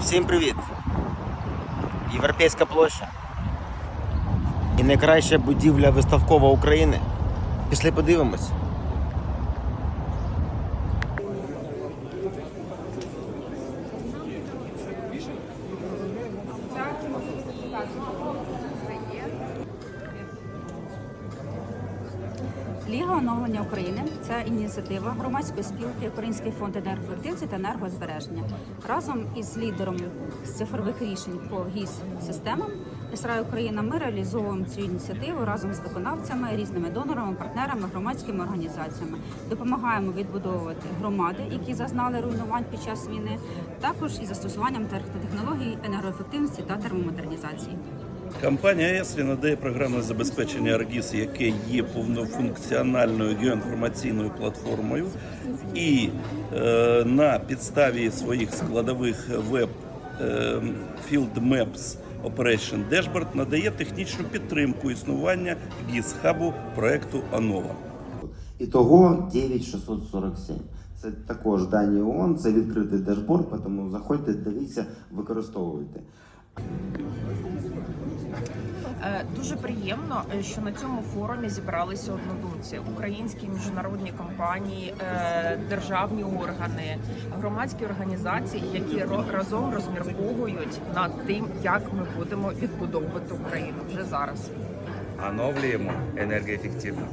Всім привіт! Європейська площа. І найкраща будівля виставкова України. Пішли подивимось. Ліга оновлення України це ініціатива громадської спілки Український фонд енергоефективності та енергозбереження разом із лідером з цифрових рішень по гіс системам СРА Україна. Ми реалізовуємо цю ініціативу разом з виконавцями, різними донорами, партнерами, громадськими організаціями. Допомагаємо відбудовувати громади, які зазнали руйнувань під час війни, також із застосуванням технологій енергоефективності та термомодернізації. Компанія ЕСРІ надає програмне забезпечення Аргіс, яке є повнофункціональною геоінформаційною платформою, і е, на підставі своїх складових веб е, Field Maps Operation Dashboard надає технічну підтримку існування гіс хабу проекту АНОВА. Ітого 9647. Це також дані ООН, це відкритий дашборд, тому заходьте, дивіться, використовуйте. Е, Дуже приємно, е, що на цьому форумі зібралися однодумці: українські міжнародні компанії, е, державні органи, громадські організації, які разом розмірковують над тим, як ми будемо відбудовувати Україну вже зараз. оновлюємо енергоефективно.